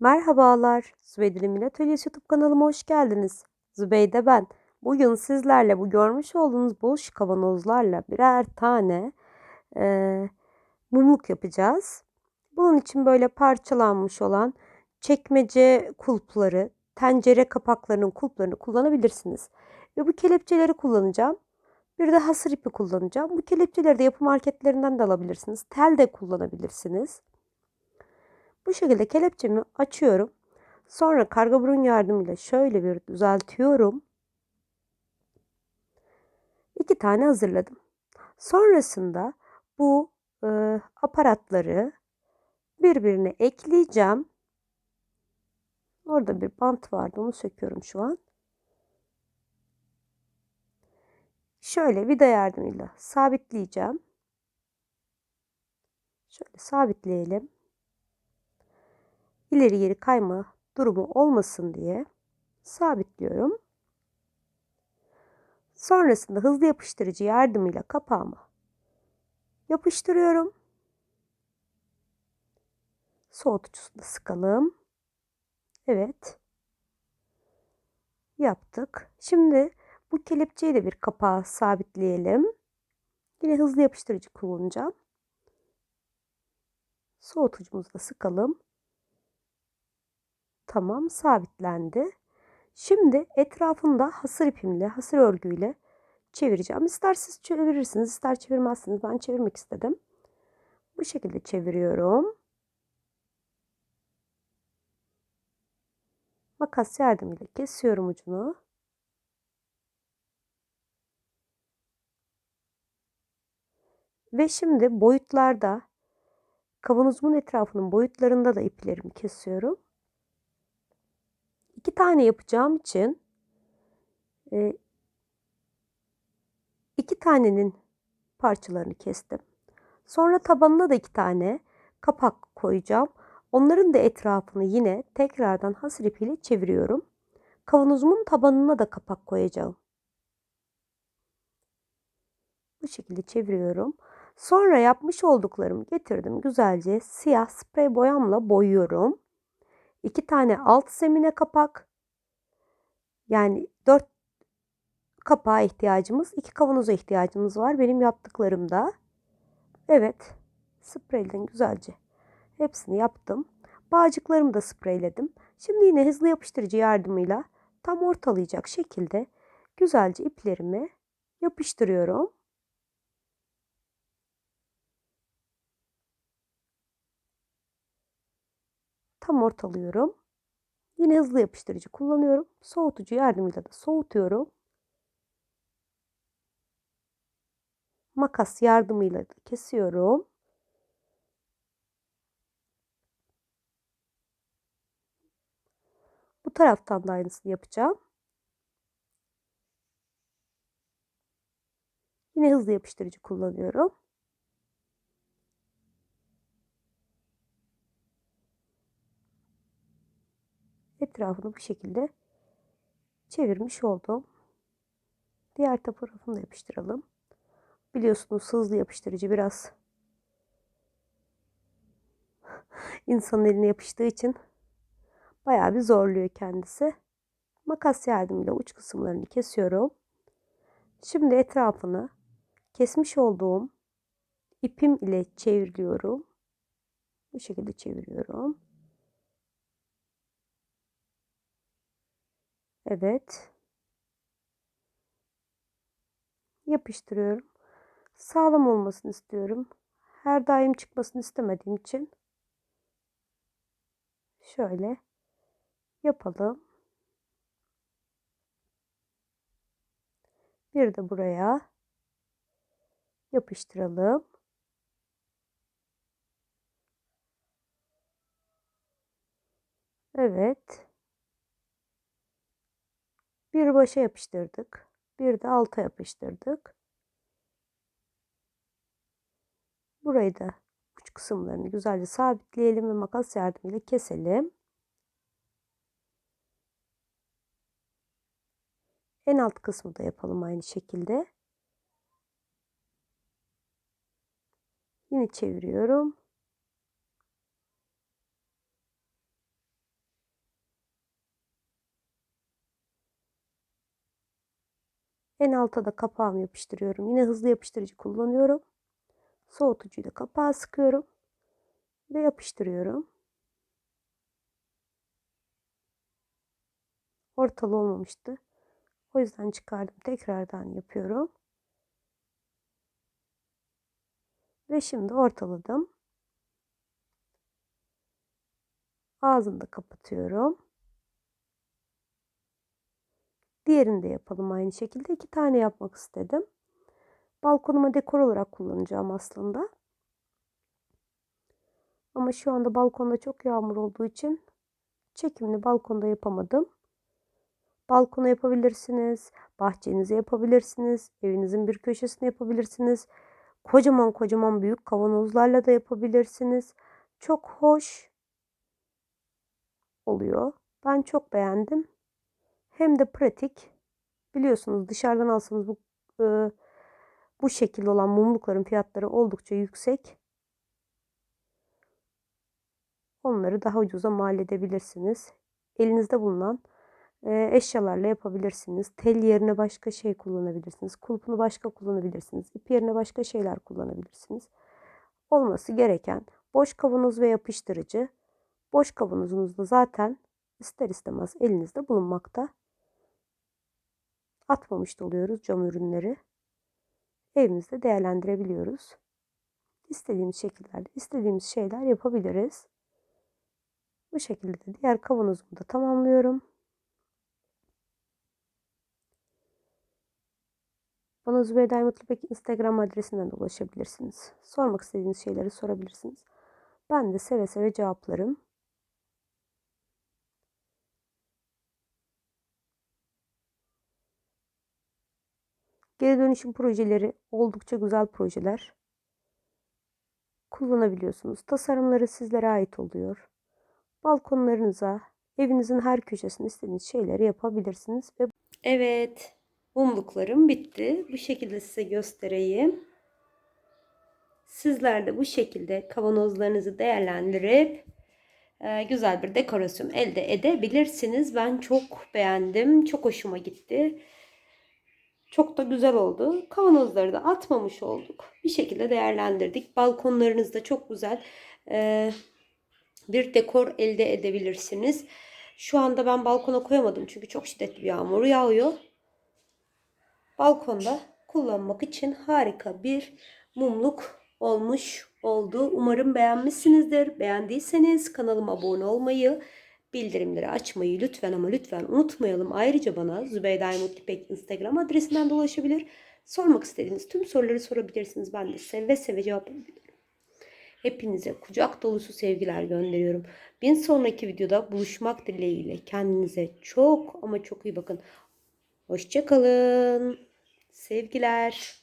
Merhabalar, Zübeyde'nin Atölyesi YouTube kanalıma hoş geldiniz. Zübeyde ben. Bugün sizlerle bu görmüş olduğunuz boş kavanozlarla birer tane e, mumluk yapacağız. Bunun için böyle parçalanmış olan çekmece kulpları, tencere kapaklarının kulplarını kullanabilirsiniz. Ve bu kelepçeleri kullanacağım. Bir de hasır ipi kullanacağım. Bu kelepçeleri de yapı marketlerinden de alabilirsiniz. Tel de kullanabilirsiniz. Bu şekilde kelepçemi açıyorum. Sonra karga burun yardımıyla şöyle bir düzeltiyorum. İki tane hazırladım. Sonrasında bu e, aparatları birbirine ekleyeceğim. Orada bir bant vardı onu söküyorum şu an. Şöyle vida yardımıyla sabitleyeceğim. Şöyle sabitleyelim ileri geri kayma durumu olmasın diye sabitliyorum. Sonrasında hızlı yapıştırıcı yardımıyla kapağımı yapıştırıyorum. Soğutucusunu sıkalım. Evet. Yaptık. Şimdi bu kelepçeyi de bir kapağa sabitleyelim. Yine hızlı yapıştırıcı kullanacağım. Soğutucumuzu da sıkalım. Tamam sabitlendi. Şimdi etrafında hasır ipimle, hasır örgüyle çevireceğim. İster siz çevirirsiniz, ister çevirmezsiniz. Ben çevirmek istedim. Bu şekilde çeviriyorum. Makas yardımıyla kesiyorum ucunu. Ve şimdi boyutlarda kavanozumun etrafının boyutlarında da iplerimi kesiyorum. İki tane yapacağım için e, iki tanenin parçalarını kestim. Sonra tabanına da iki tane kapak koyacağım. Onların da etrafını yine tekrardan hasır ipiyle çeviriyorum. Kavanozumun tabanına da kapak koyacağım. Bu şekilde çeviriyorum. Sonra yapmış olduklarımı getirdim. Güzelce siyah sprey boyamla boyuyorum. 2 tane alt zemine kapak. Yani 4 kapağa ihtiyacımız, 2 kavanoza ihtiyacımız var benim yaptıklarımda. Evet, spreyledim güzelce. Hepsini yaptım. Bağcıklarımı da spreyledim. Şimdi yine hızlı yapıştırıcı yardımıyla tam ortalayacak şekilde güzelce iplerimi yapıştırıyorum. Tam ortalıyorum. Yine hızlı yapıştırıcı kullanıyorum. Soğutucu yardımıyla da soğutuyorum. Makas yardımıyla da kesiyorum. Bu taraftan da aynısını yapacağım. Yine hızlı yapıştırıcı kullanıyorum. Etrafını bu şekilde çevirmiş oldum. Diğer tarafını da yapıştıralım. Biliyorsunuz hızlı yapıştırıcı biraz insanın eline yapıştığı için bayağı bir zorluyor kendisi. Makas yardımıyla uç kısımlarını kesiyorum. Şimdi etrafını kesmiş olduğum ipim ile çeviriyorum. Bu şekilde çeviriyorum. Evet. Yapıştırıyorum. Sağlam olmasını istiyorum. Her daim çıkmasını istemediğim için şöyle yapalım. Bir de buraya yapıştıralım. Evet. Bir başa yapıştırdık. Bir de alta yapıştırdık. Burayı da uç kısımlarını güzelce sabitleyelim ve makas yardımıyla keselim. En alt kısmı da yapalım aynı şekilde. Yine çeviriyorum. En alta da kapağımı yapıştırıyorum. Yine hızlı yapıştırıcı kullanıyorum. Soğutucuyla kapağı sıkıyorum ve yapıştırıyorum. Ortalı olmamıştı. O yüzden çıkardım. Tekrardan yapıyorum. Ve şimdi ortaladım. Ağzını da kapatıyorum. Diğerini de yapalım aynı şekilde. iki tane yapmak istedim. Balkonuma dekor olarak kullanacağım aslında. Ama şu anda balkonda çok yağmur olduğu için çekimini balkonda yapamadım. Balkona yapabilirsiniz, bahçenize yapabilirsiniz, evinizin bir köşesine yapabilirsiniz. Kocaman kocaman büyük kavanozlarla da yapabilirsiniz. Çok hoş oluyor. Ben çok beğendim. Hem de pratik. Biliyorsunuz dışarıdan alsanız bu e, bu şekil olan mumlukların fiyatları oldukça yüksek. Onları daha ucuza mal edebilirsiniz. Elinizde bulunan e, eşyalarla yapabilirsiniz. Tel yerine başka şey kullanabilirsiniz. Kulpunu başka kullanabilirsiniz. İp yerine başka şeyler kullanabilirsiniz. Olması gereken boş kavanoz ve yapıştırıcı. Boş kavanozunuzda zaten ister istemez elinizde bulunmakta. Atmamış da oluyoruz cam ürünleri. Evimizde değerlendirebiliyoruz. İstediğimiz şekillerde istediğimiz şeyler yapabiliriz. Bu şekilde de diğer kavanozumu da tamamlıyorum. Bana Zübeyde Mutlubek Instagram adresinden de ulaşabilirsiniz. Sormak istediğiniz şeyleri sorabilirsiniz. Ben de seve seve cevaplarım. Geri dönüşüm projeleri oldukça güzel projeler. Kullanabiliyorsunuz. Tasarımları sizlere ait oluyor. Balkonlarınıza, evinizin her köşesine istediğiniz şeyleri yapabilirsiniz ve Evet, mumluklarım bitti. Bu şekilde size göstereyim. Sizler de bu şekilde kavanozlarınızı değerlendirip e, güzel bir dekorasyon elde edebilirsiniz. Ben çok beğendim. Çok hoşuma gitti. Çok da güzel oldu. Kavanozları da atmamış olduk. Bir şekilde değerlendirdik. Balkonlarınızda çok güzel e, bir dekor elde edebilirsiniz. Şu anda ben balkona koyamadım çünkü çok şiddetli bir yağmur yağıyor. Balkonda kullanmak için harika bir mumluk olmuş oldu. Umarım beğenmişsinizdir. Beğendiyseniz kanalıma abone olmayı, bildirimleri açmayı lütfen ama lütfen unutmayalım. Ayrıca bana Zübeyde Aymut İpek Instagram adresinden de ulaşabilir. Sormak istediğiniz tüm soruları sorabilirsiniz. Ben de seve seve cevap. Hepinize kucak dolusu sevgiler gönderiyorum. Bir sonraki videoda buluşmak dileğiyle kendinize çok ama çok iyi bakın. Hoşçakalın. Sevgiler.